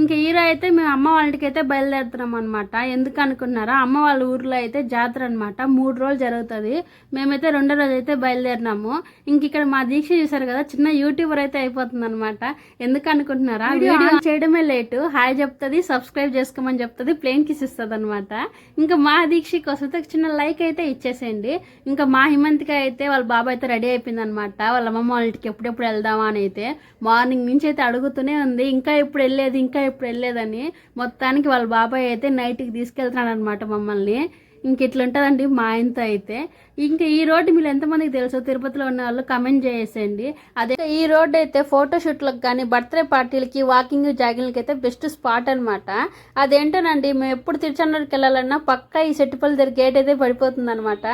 ఇంకా హీరో అయితే మేము అమ్మ వాళ్ళ ఇంటికి అయితే బయలుదేరుతున్నాం అనమాట ఎందుకు అనుకున్నారా? అమ్మ వాళ్ళ ఊర్లో అయితే జాతర అనమాట మూడు రోజులు జరుగుతుంది. మేమైతే రెండో రోజు అయితే బయలుదేరినాము. ఇంక ఇక్కడ మా దీక్ష చూసారు కదా చిన్న యూట్యూబర్ అయితే అయిపోతుంది అనమాట ఎందుకు అనుకుంటున్నారా? వీడియో చేయడమే లేటు. హాయ్ చెప్తుంది సబ్స్క్రైబ్ చేసుకోమని చెప్తుంది ప్లేన్ కిస్ ఇస్తుంది అనమాట ఇంకా మా దీక్షకి వస్తే చిన్న లైక్ అయితే ఇచ్చేసేయండి. ఇంకా మా హిమంతిక అయితే వాళ్ళ బాబాయ్ అయితే రెడీ అయిపోయింది అనమాట వాళ్ళ అమ్మమ్మ వాళ్ళ ఇంటికి ఎప్పుడెప్పుడు వెళ్దామా అని అయితే. మార్నింగ్ నుంచి అయితే అడుగుతూనే ఉంది. ఇంకా ఎప్పుడు వెళ్ళేది ఇంకా ఇప్పుడు వెళ్ళేదని మొత్తానికి వాళ్ళ బాబాయ్ అయితే నైట్కి తీసుకెళ్తున్నాడు అనమాట మమ్మల్ని. ఇంక ఇట్లా ఉంటుందండి మా ఆయనతో అయితే. ఇంకా ఈ రోడ్డు మీరు ఎంతమందికి తెలుసో తిరుపతిలో ఉన్న వాళ్ళు కమెంట్ చేసేయండి. అదే ఈ రోడ్డు అయితే ఫోటోషూట్లకు కానీ బర్త్డే పార్టీలకి వాకింగ్ జాగింగ్లకి అయితే బెస్ట్ స్పాట్ అనమాట అదేంటోనండి మేము ఎప్పుడు తిరుచానూరుకి వెళ్ళాలన్నా పక్కా ఈ సెట్టుపల్లి దగ్గర గేట్ అయితే పడిపోతుంది అనమాట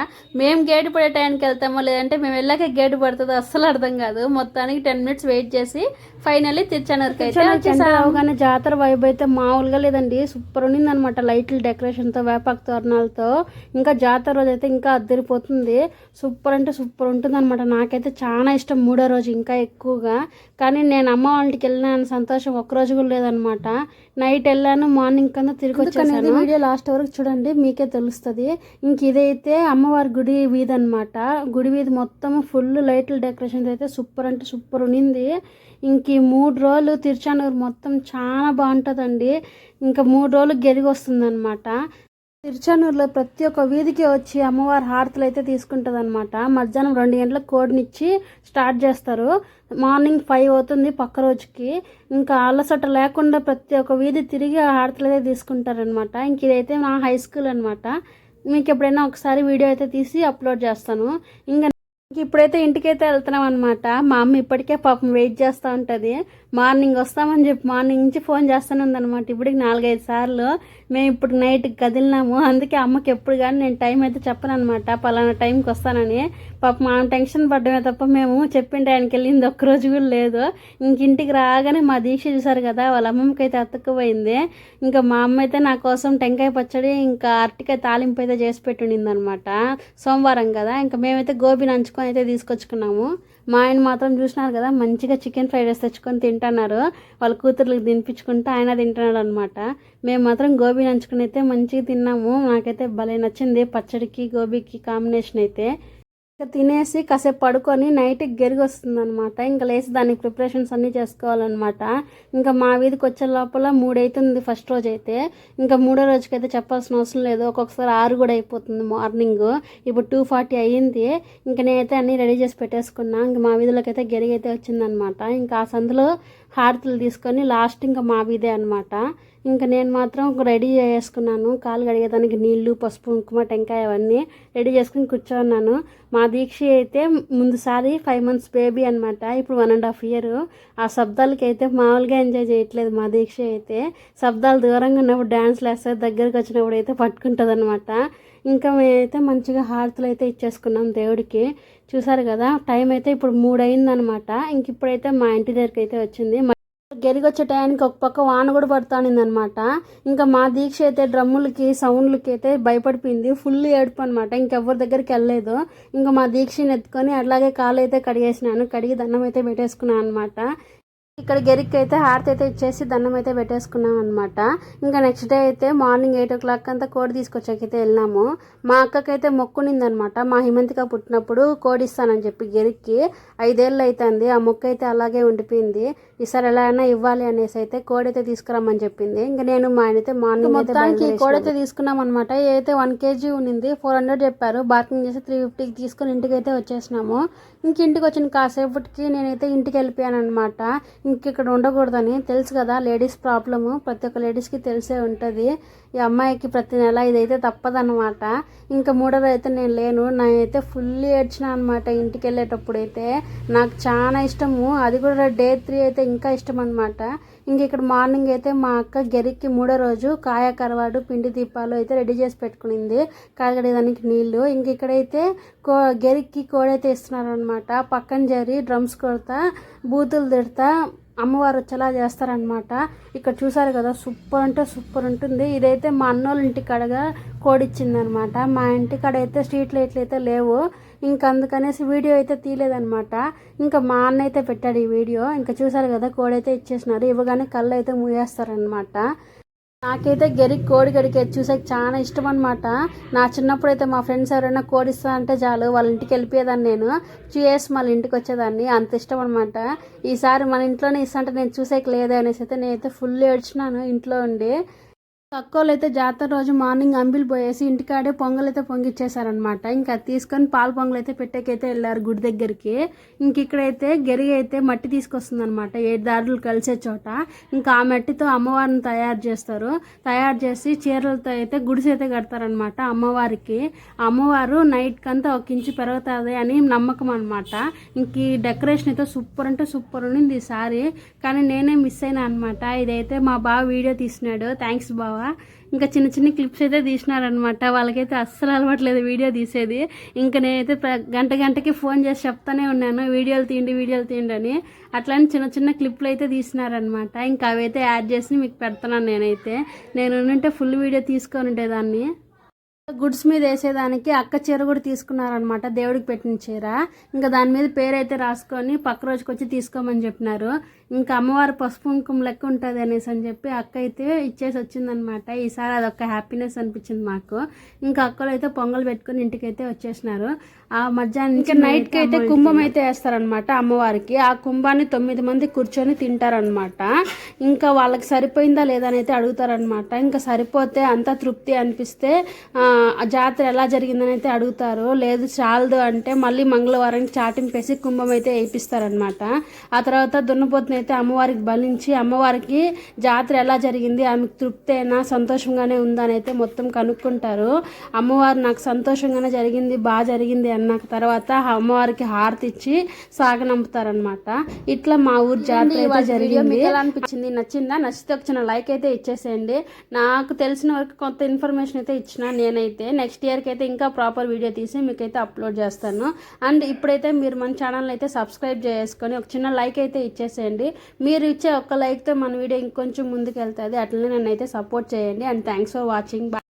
మేము గేట్ పడే టైంకి వెళ్తామో లేదంటే మేము వెళ్ళాక గేట్ పడుతుందో అస్సలు అర్థం కాదు. మొత్తానికి టెన్ మినిట్స్ వెయిట్ చేసి ఫైనల్లీ తిరుచానూరుకి అయితే అవగానే జాతర వైబ్ అయితే మామూలుగా లేదండి. సూపర్ ఉన్నింది అనమాట లైట్లు డెకరేషన్తో వేపాకు తోరణాలతో. ఇంకా జాతర రోజు అయితే ఇంకా అద్దరిపోతుంది. సూపర్ అంటే సూపర్ ఉంటుంది అనమాట నాకైతే చాలా ఇష్టం మూడో రోజు ఇంకా ఎక్కువగా. కానీ నేను అమ్మ వాళ్ళ ఇంటికి వెళ్ళిన సంతోషం ఒక్క రోజు కూడా లేదనమాట నైట్ వెళ్ళాను మార్నింగ్ కన్నా తిరిగి వచ్చేసాను. వీడియో లాస్ట్ వరకు చూడండి మీకే తెలుస్తుంది. ఇంక ఇదైతే అమ్మవారి గుడి వీధి అనమాట గుడి వీధి మొత్తం ఫుల్ లైట్ల డెకరేషన్ అయితే సూపర్ అంటే సూపర్ ఉన్నింది ఇంక ఈ మూడు రోజులు తిరుచానూరు మొత్తం చాలా బాగుంటుందండి. ఇంకా మూడు రోజులు గెరిగి వస్తుంది అనమాట తిరుచానూరులో ప్రతి ఒక్క వీధికి వచ్చి అమ్మవారి హారతులు అయితే తీసుకుంటుంది అనమాట మధ్యాహ్నం రెండు గంటలకు కోడినిచ్చి స్టార్ట్ చేస్తారు. మార్నింగ్ ఫైవ్ అవుతుంది పక్క రోజుకి. ఇంకా అలసట లేకుండా ప్రతి ఒక్క వీధి తిరిగి హారతులు అయితే తీసుకుంటారనమాట ఇంక ఇదైతే మా హై స్కూల్ అనమాట మీకు ఎప్పుడైనా ఒకసారి వీడియో అయితే తీసి అప్లోడ్ చేస్తాను. ఇంకా ఇప్పుడైతే ఇంటికైతే వెళ్తున్నాం అనమాట మా అమ్మ ఇప్పటికే పాపం వెయిట్ చేస్తూ ఉంటుంది. మార్నింగ్ వస్తామని చెప్పి మార్నింగ్ నుంచి ఫోన్ చేస్తూనే ఉందన్నమాట. ఇప్పటికి నాలుగైదు సార్లు మేము ఇప్పుడు నైట్ కదిలినాము. అందుకే అమ్మకి ఎప్పుడు కానీ నేను టైం అయితే చెప్పను అనమాట పలానా టైంకి వస్తానని. పాపం ఆమె టెన్షన్ పడ్డమే తప్ప మేము చెప్పిన టైంకి వెళ్ళింది ఒక్కరోజు కూడా లేదు. ఇంక ఇంటికి రాగానే మా దీక్ష చూసారు కదా వాళ్ళ అమ్మమ్మకి అయితే అతుక్కుపోయింది. ఇంకా మా అమ్మ అయితే నా కోసం టెంకాయ పచ్చడి ఇంకా అరటికాయ తాలింపు అయితే చేసి పెట్టుండింది అనమాట సోమవారం కదా ఇంకా మేమైతే గోబీ నంచుకొని అయితే తీసుకొచ్చుకున్నాము. మా ఆయన మాత్రం చూసినారు కదా మంచిగా చికెన్ ఫ్రైడ్ రైస్ తెచ్చుకొని తింటున్నారు. వాళ్ళ కూతుర్లకు తినిపించుకుంటే ఆయన తింటున్నాడు అనమాట మేము మాత్రం గోబీ నంచుకుని అయితే మంచిగా తిన్నాము. నాకైతే భలే నచ్చింది పచ్చడికి గోబీకి కాంబినేషన్ అయితే. తినేసి కాసేపు పడుకొని నైట్కి గెరిగి వస్తుంది అనమాట ఇంకా లేచి దానికి ప్రిపరేషన్స్ అన్నీ చేసుకోవాలన్నమాట. ఇంకా మా వీధికి వచ్చే లోపల మూడు ఫస్ట్ రోజు అయితే. ఇంకా మూడో రోజుకి అయితే చెప్పాల్సిన అవసరం లేదు. ఒక్కొక్కసారి ఆరు కూడా అయిపోతుంది మార్నింగ్ ఇప్పుడు టూ ఫార్టీ అయ్యింది. ఇంకా నేనైతే అన్నీ రెడీ చేసి పెట్టేసుకున్నా. ఇంకా మా వీధిలోకి అయితే గెరిగి అయితే వచ్చిందనమాట ఇంకా ఆ సందులో హారతులు తీసుకొని లాస్ట్ ఇంకా మా అనమాట ఇంకా నేను మాత్రం రెడీ చేసుకున్నాను. కాలు కడిగేదానికి నీళ్ళు పసుపు కుంకుమ టెంకాయ అవన్నీ రెడీ చేసుకుని కూర్చోన్నాను. మా దీక్ష అయితే ముందుసారి ఫైవ్ మంత్స్ బేబీ అనమాట ఇప్పుడు వన్ అండ్ హాఫ్ ఇయర్. ఆ శబ్దాలకి అయితే మామూలుగా ఎంజాయ్ చేయట్లేదు మా దీక్ష అయితే. శబ్దాలు దూరంగా ఉన్నప్పుడు డ్యాన్స్లు వేస్తే దగ్గరికి వచ్చినప్పుడు అయితే పట్టుకుంటుంది అనమాట ఇంకా మేమైతే మంచిగా హారతులు అయితే ఇచ్చేసుకున్నాం దేవుడికి. చూసారు కదా టైం అయితే ఇప్పుడు మూడయిందనమాట. ఇంక ఇప్పుడైతే మా ఇంటి దగ్గరికి అయితే వచ్చింది. గెరిగొచ్చే టయానికి ఒక పక్క వాన కూడా పడుతానిందనమాట. ఇంకా మా దీక్ష అయితే డ్రమ్ములకి సౌండ్లకి అయితే భయపడిపోయింది. ఫుల్ ఏడుపు అనమాట. ఇంకెవరి దగ్గరికి వెళ్ళలేదు. ఇంకా మా దీక్షని ఎత్తుకొని అట్లాగే కాలు అయితే కడిగేసినాను. కడిగి దండం అయితే పెట్టేసుకున్నాను అనమాట. ఇక్కడ గెరికి అయితే హారతి అయితే ఇచ్చేసి దండం అయితే పెట్టేసుకున్నాం అనమాట ఇంకా నెక్స్ట్ డే అయితే మార్నింగ్ ఎయిట్ ఓ క్లాక్ అంతా కోడి తీసుకొచ్చాకైతే వెళ్ళినాము. మా అక్కకైతే మొక్కునిందనమాట మా హిమంతిక పుట్టినప్పుడు కోడి ఇస్తానని చెప్పి గెరికి ఐదేళ్ళు అవుతుంది ఆ మొక్క అయితే అలాగే ఉండిపోయింది. ఈసారి ఎలా అయినా ఇవ్వాలి అనేసి అయితే కోడి అయితే తీసుకురమ్మని చెప్పింది. ఇంకా నేను మా ఆయన అయితే మార్నింగ్ మొత్తానికి కోడి అయితే తీసుకున్నాం అనమాట అయితే వన్ కేజీ ఉన్నింది ఫోర్ హండ్రెడ్ చెప్పారు. బార్కింగ్ చేసి త్రీ ఫిఫ్టీకి తీసుకొని ఇంటికి అయితే వచ్చేసినాము. ఇంక ఇంటికి వచ్చిన కాసేపటికి నేనైతే ఇంటికి వెళ్ళిపోయాను అనమాట ఇంక ఇక్కడ ఉండకూడదని తెలుసు కదా లేడీస్ ప్రాబ్లము. ప్రతి ఒక్క లేడీస్కి తెలిసే ఉంటుంది. ఈ అమ్మాయికి ప్రతి నెల ఇదైతే తప్పదన్నమాట. ఇంకా మూడో అయితే నేను లేను. నేనైతే ఫుల్లీ ఏడ్చిన అనమాట ఇంటికి వెళ్ళేటప్పుడు అయితే నాకు చాలా ఇష్టము. అది కూడా డే త్రీ అయితే ఇంకా ఇష్టం అనమాట ఇంక ఇక్కడ మార్నింగ్ అయితే మా అక్క గెరికి మూడో రోజు కాయ కరవాడు పిండి దీపాలు అయితే రెడీ చేసి పెట్టుకునింది. కాగడేదానికి నీళ్ళు ఇంక ఇక్కడైతే కో గెరికి కోడైతే ఇస్తున్నారు అనమాట పక్కన జరి డ్రమ్స్ కొడతా బూతులు తిడతా అమ్మవారు వచ్చేలా చేస్తారనమాట ఇక్కడ చూసారు కదా సూపర్ అంటే సూపర్ ఉంటుంది. ఇదైతే మా అన్నోళ్ళ ఇంటి కాడగా కోడిచ్చిందనమాట మా ఇంటి కాడ అయితే స్ట్రీట్ లైట్లు అయితే లేవు. ఇంకా అందుకనేసి వీడియో అయితే తీయలేదనమాట ఇంకా మా అన్న అయితే పెట్టాడు ఈ వీడియో. ఇంకా చూసారు కదా కోడి అయితే ఇచ్చేసినారు. ఇవ్వగానే కళ్ళు అయితే మూయేస్తారనమాట నాకైతే గెరి కోడి గడికే చూసాక చాలా ఇష్టం అనమాట నా చిన్నప్పుడు అయితే మా ఫ్రెండ్స్ ఎవరైనా కోడిస్తా అంటే చాలు వాళ్ళ ఇంటికి వెళ్ళిపోయేదాన్ని నేను. చూసి మళ్ళీ ఇంటికి వచ్చేదాన్ని అంత ఇష్టం అనమాట ఈసారి మన ఇంట్లోనే ఇస్తా అంటే నేను చూసేకి లేదే అనేసి అయితే నేనైతే ఫుల్ ఏడ్చినాను ఇంట్లో ఉండి. తక్కువలో అయితే జాతర రోజు మార్నింగ్ అంబిల్ పోయేసి ఇంటికాడే పొంగల్ అయితే పొంగిచ్చేసారనమాట ఇంకా తీసుకొని పాల పొంగల్ అయితే పెట్టేకైతే వెళ్ళారు గుడి దగ్గరికి. ఇంక ఇక్కడైతే గెరిగి అయితే మట్టి తీసుకొస్తుందనమాట ఏడు దారులు కలిసే చోట. ఇంకా ఆ మట్టితో అమ్మవారిని తయారు చేస్తారు. తయారు చేసి చీరలతో అయితే గుడిసి అయితే కడతారనమాట అమ్మవారికి. అమ్మవారు నైట్ కంతా ఒక ఇంచు పెరుగుతుంది అని నమ్మకం అనమాట ఇంక ఈ డెకరేషన్ అయితే సూపర్ అంటే సూపర్ ఉంది ఈసారి కానీ నేనే మిస్ అయినా అనమాట ఇదైతే మా బావ వీడియో తీసినాడు థ్యాంక్స్ బావ. ఇంకా చిన్న చిన్న క్లిప్స్ అయితే తీసినారనమాట వాళ్ళకైతే అస్సలు అలవాట్లేదు వీడియో తీసేది. ఇంకా నేనైతే గంట గంటకి ఫోన్ చేసి చెప్తానే ఉన్నాను వీడియోలు తీయండి వీడియోలు తీయండి అని. అట్లానే చిన్న చిన్న క్లిప్లు అయితే తీసినారనమాట ఇంకా అవైతే యాడ్ చేసి మీకు పెడుతున్నాను నేనైతే. నేను ఉంటే ఫుల్ వీడియో తీసుకొని ఉండేదాన్ని గుడ్స్ మీద వేసేదానికి అక్క చీర కూడా తీసుకున్నారనమాట దేవుడికి పెట్టిన చీర. ఇంకా దాని మీద పేరు అయితే రాసుకొని పక్క రోజుకి వచ్చి తీసుకోమని చెప్పినారు. ఇంకా అమ్మవారి పసుపు కుంకుమ లెక్క ఉంటుంది అనేసి అని చెప్పి అక్క అయితే ఇచ్చేసి వచ్చిందనమాట ఈసారి అదొక హ్యాపీనెస్ అనిపించింది మాకు. ఇంకా అక్కలు అయితే పొంగల్ పెట్టుకొని ఇంటికి అయితే వచ్చేసినారు. ఆ మధ్యాహ్నం ఇంకా నైట్కి అయితే కుంభం అయితే వేస్తారనమాట అమ్మవారికి. ఆ కుంభాన్ని తొమ్మిది మంది కూర్చొని తింటారనమాట ఇంకా వాళ్ళకి సరిపోయిందా లేదా అని అయితే అడుగుతారనమాట ఇంకా సరిపోతే అంతా తృప్తి అనిపిస్తే జాతర ఎలా జరిగిందని అయితే అడుగుతారు లేదు చాలదు అంటే మళ్ళీ మంగళవారానికి చాటింపేసి కుంభం అయితే వేయిస్తారనమాట ఆ తర్వాత దున్నపోతుని అయితే అమ్మవారికి బలించి అమ్మవారికి జాతర ఎలా జరిగింది ఆమెకు తృప్తేనా సంతోషంగానే ఉందా అని అయితే మొత్తం కనుక్కుంటారు. అమ్మవారు నాకు సంతోషంగానే జరిగింది బాగా జరిగింది అన్న తర్వాత అమ్మవారికి హారతి ఇచ్చి సాగనంపుతారనమాట ఇట్లా మా ఊరు జాతర అయితే జరిగింది. ఎలా అనిపించింది? నచ్చిందా? నచ్చితే ఒక చిన్న లైక్ అయితే ఇచ్చేసేయండి. నాకు తెలిసిన వరకు కొంత ఇన్ఫర్మేషన్ అయితే ఇచ్చిన నేనైతే నెక్స్ట్ ఇయర్కి అయితే ఇంకా ప్రాపర్ వీడియో తీసి మీకైతే అప్లోడ్ చేస్తాను. అండ్ ఇప్పుడైతే మీరు మన ఛానల్ అయితే సబ్స్క్రైబ్ చేసుకొని ఒక చిన్న లైక్ అయితే ఇచ్చేసేయండి. మీరు ఇచ్చే ఒక్క లైక్తో మన వీడియో ఇంకొంచెం ముందుకు వెళ్తుంది అట్లనే నన్ను అయితే సపోర్ట్ చేయండి అండ్ థ్యాంక్స్ ఫర్ వాచింగ్